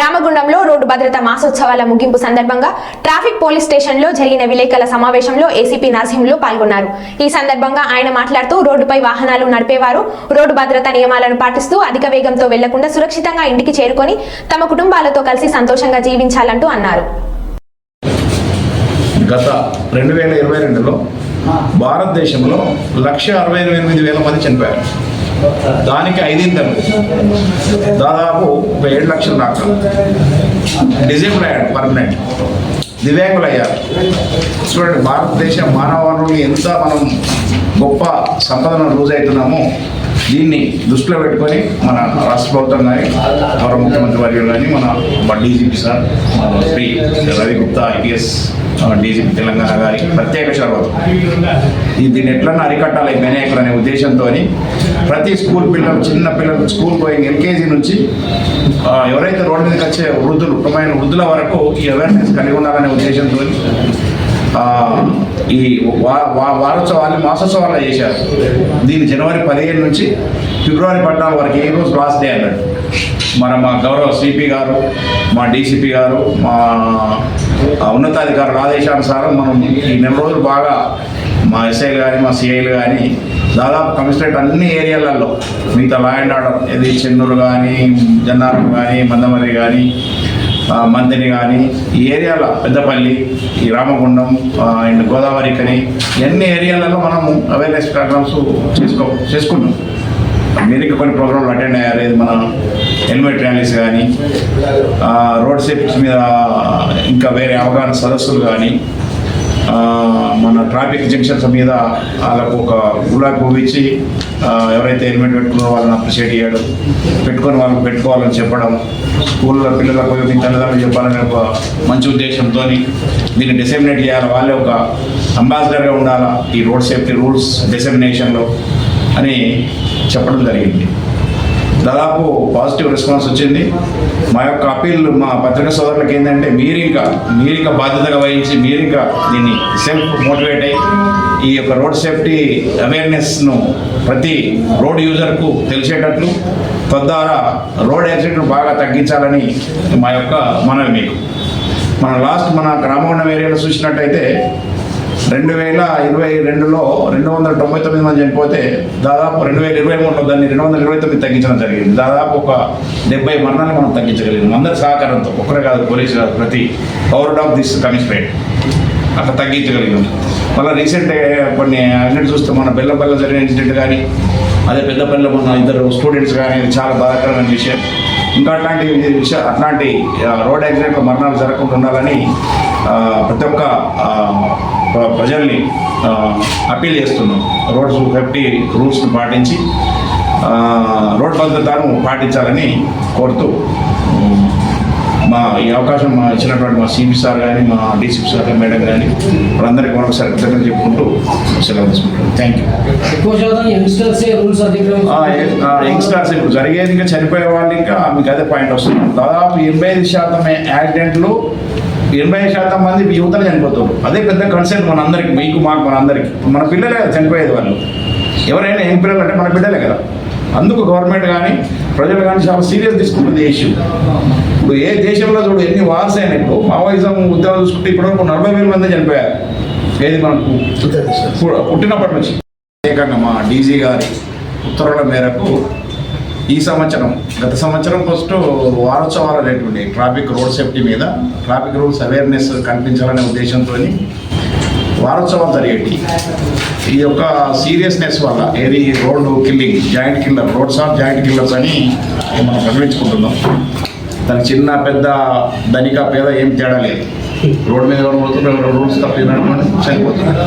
రామగుండంలో road భద్రత మాసోత్సవాల ముగింపు సందర్భంగా ట్రాఫిక్ పోలీస్ స్టేషన్లో జరిగిన విలేకరుల సమావేశంలో ఏసీపీ నరసింహులు పాల్గొన్నారు. ఈ సందర్భంగా ఆయన మాట్లాడుతూ రోడ్డుపై వాహనాలు నడిపేవారు రోడ్డు భద్రత నియమాలను పాటిస్తూ అధిక వేగంతో వెళ్ళకుండా సురక్షితంగా ఇంటికి చేరుకొని తమ కుటుంబాలతో కలిసి సంతోషంగా జీవించాలంటూ అన్నారు. గత రెండు వేల ఇరవై రెండులో భారతదేశంలో లక్ష అరవై ఎనిమిది వేల మంది చనిపోయారు. దానికి ఐదింతలు. దాదాపు ఒక ఏడు లక్షల దాకా. డిజేబుల్ అయ్యాడు పర్మనెంట్ దివ్యాంగులు అయ్యారు చూడండి భారతదేశ మానవ వనరులు ఎంత మనం గొప్ప సంపదను లూజ్ అవుతున్నామో దీన్ని దృష్టిలో పెట్టుకొని మన రాష్ట్ర ప్రభుత్వం కానీ గౌరవ ముఖ్యమంత్రి వర్యులు కానీ మన డీజీపీ సార్ మన శ్రీ రవి గుప్తా ఐపీఎస్ డీజీపీ తెలంగాణ గారి ప్రత్యేక చొరవ. ఈ దీన్ని ఎట్లన్నా అరికట్టాలి వినాయకులు అనే ఉద్దేశంతో ప్రతి స్కూల్ పిల్లలు చిన్న పిల్లలు స్కూల్ గోయింగ్ ఎల్కేజీ నుంచి ఎవరైతే రోడ్డు మీదకి వచ్చే వృద్ధులు కుటుంబమైన వృద్ధుల వరకు ఈ అవేర్నెస్ కలిగి ఉండాలనే ఉద్దేశంతో ఈ వా- వారోత్సవాన్ని మాసోత్సవాలు చేశారు. దీన్ని జనవరి పదిహేను నుంచి ఫిబ్రవరి పద్నాలుగు వరకు ఏ రోజు లాస్ట్ డే అన్నాడు. మన మా గౌరవ సిపి గారు మా డీసీపీ గారు మా ఉన్నతాధికారుల ఆదేశానుసారం మనం ఈ నెల రోజులు బాగా మా ఎస్ఐ కానీ మా సిఐలు కానీ దాదాపు కమిషనరేట్ అన్ని ఏరియాలలో మిగతా లా అండ్ ఆర్డర్ ఇది చెన్నూరు కానీ జన్నారం కానీ మందమరి కానీ ఆ, మంతిని కానీ ఈ ఏరియాల పెద్దపల్లి ఈ రామగుండం అండ్ గోదావరి కని ఎన్ని ఏరియాలలో మనము అవేర్నెస్ ప్రోగ్రామ్స్ చేసుకో చేసుకున్నాం. మీరు కొన్ని ప్రోగ్రాంలు అటెండ్ అయ్యారు. ఇది మన హెల్మెట్ ర్యాలీస్ కానీ రోడ్ సేఫ్టీ మీద ఇంకా వేరే అవగాహన సదస్సులు కానీ మన ట్రాఫిక్ జంక్షన్స్ మీద వాళ్ళకు ఒక గులాబీ పువ్వు ఇచ్చి ఎవరైతే హెల్మెట్ పెట్టుకున్నారో వాళ్ళని అప్రిషియేట్ చేయడం పెట్టుకొని వాళ్ళకి పెట్టుకోవాలని చెప్పడం స్కూల్లో పిల్లలకు మీ తల్లిదండ్రులు చెప్పాలనే ఒక మంచి ఉద్దేశంతో దీన్ని డిసెమినేట్ చేయాలి? వాళ్ళే ఒక అంబాసిడర్గా ఉండాలా? ఈ రోడ్ సేఫ్టీ రూల్స్ డిసెమినేషన్లో అని చెప్పడం జరిగింది. దాదాపు పాజిటివ్ రెస్పాన్స్ వచ్చింది. మా యొక్క అప్పీల్ మా పత్రికా సోదరులకు ఏంటంటే మీరింకా మీరింకా బాధ్యతగా వహించి మీరింకా దీన్ని సెల్ఫ్ మోటివేట్ అయ్యి ఈ యొక్క రోడ్ సేఫ్టీ అవేర్నెస్ను ప్రతి రోడ్ యూజర్కు తెలిసేటట్లు తద్వారా రోడ్ యాక్సిడెంట్లు బాగా తగ్గించాలని మా యొక్క మనవి మీకు. మన లాస్ట్ మన గ్రామగుండం ఏరియాలో చూసినట్టయితే రెండు వేల ఇరవై రెండులో రెండు వందల తొంభై తొమ్మిది మంది చనిపోతే దాదాపు రెండు వేల ఇరవై మూడులో దాన్ని రెండు వందల ఇరవై తొమ్మిది తగ్గించడం జరిగింది. దాదాపు ఒక డెబ్బై మరణాలు మనం తగ్గించగలిగాం. అందరి సహకారంతో ఒక్కరే కాదు పోలీసు కాదు ప్రతి పవర్ ఆఫ్ దిస్ కమిషనరేట్ అట్లా తగ్గించగలిగాం. మళ్ళీ రీసెంట్ కొన్ని అన్నిటి చూస్తే మన బెల్లపల్లి జరిగిన ఇన్సిడెంట్ కానీ అదే పెద్దపల్లిలో మన ఇద్దరు స్టూడెంట్స్ కానీ చాలా బాధాకరమైన విషయం. ఇంకా అట్లాంటి విషయ అట్లాంటి రోడ్ యాక్సిడెంట్ మరణాలు జరగకుండా ఉండాలని ప్రతి ఒక్క ప్రజల్ని అపీల్ అప్పీల్ చేస్తున్నాం. రోడ్ సేఫ్టీ రూల్స్ని పాటించి రోడ్ భద్రతను పాటించాలని కోరుతూ మా ఈ అవకాశం మా ఇచ్చినటువంటి మా సిపి సార్ కానీ మా డీసీపీ సార్ మేడం కానీ వాళ్ళందరికీ మరొకసారి కృతజ్ఞతలు చెప్పుకుంటూ సెలవు తీసుకుంటాం. థ్యాంక్ యూ ఎక్కువ శాతం యంగ్స్టర్సే రూల్స్ యంగ్స్టర్స్ ఇప్పుడు జరిగేది ఇంకా చనిపోయే వాళ్ళు ఇంకా మీకు అదే పాయింట్ వస్తుంది. దాదాపు ఎనభై ఐదు శాతం యాక్సిడెంట్లు ఎనభై ఐదు శాతం మంది యువతలు చనిపోతారు. అదే పెద్ద కన్సెంట్ మన అందరికి మీకు మాకు మన అందరికి మన పిల్లలే చనిపోయేది వాళ్ళు. ఎవరైనా యంగ్ పిల్లలు అంటే మన బిడ్డలే కదా. అందుకు గవర్నమెంట్ కానీ ప్రజలు కానీ చాలా సీరియస్ తీసుకుంటుంది ఈ ఇష్యూ ఇప్పుడు ఏ దేశంలో చూడు ఎన్ని వార్స్ అయినా ఇప్పుడు మావోయిజం ఉద్యోగం చూసుకుంటే ఇప్పటివరకు నలభై వేల మంది చనిపోయారు. ఏది మనకు పుట్టినప్పటి నుంచి. ప్రత్యేకంగా మా డీజీ గారి ఉత్తర్వుల మేరకు ఈ సంవత్సరం గత సంవత్సరం ఫస్ట్ వారోత్సవాలు అనేటువంటి ట్రాఫిక్ రోడ్ సేఫ్టీ మీద ట్రాఫిక్ రూల్స్ అవేర్నెస్ కల్పించాలనే ఉద్దేశంతో వారోత్సవం జరిగేటి. ఈ యొక్క సీరియస్నెస్ వల్ల ఏది road killing joint killer roads of joint killers అని మనం ప్రకటించుకుంటున్నాం. దానికి చిన్న పెద్ద ధనిక పేద ఏం తేడా లేదు. రోడ్డు మీద ఎవరు పోతున్నారు? రూల్స్ తప్పినట్టు చనిపోతున్నారు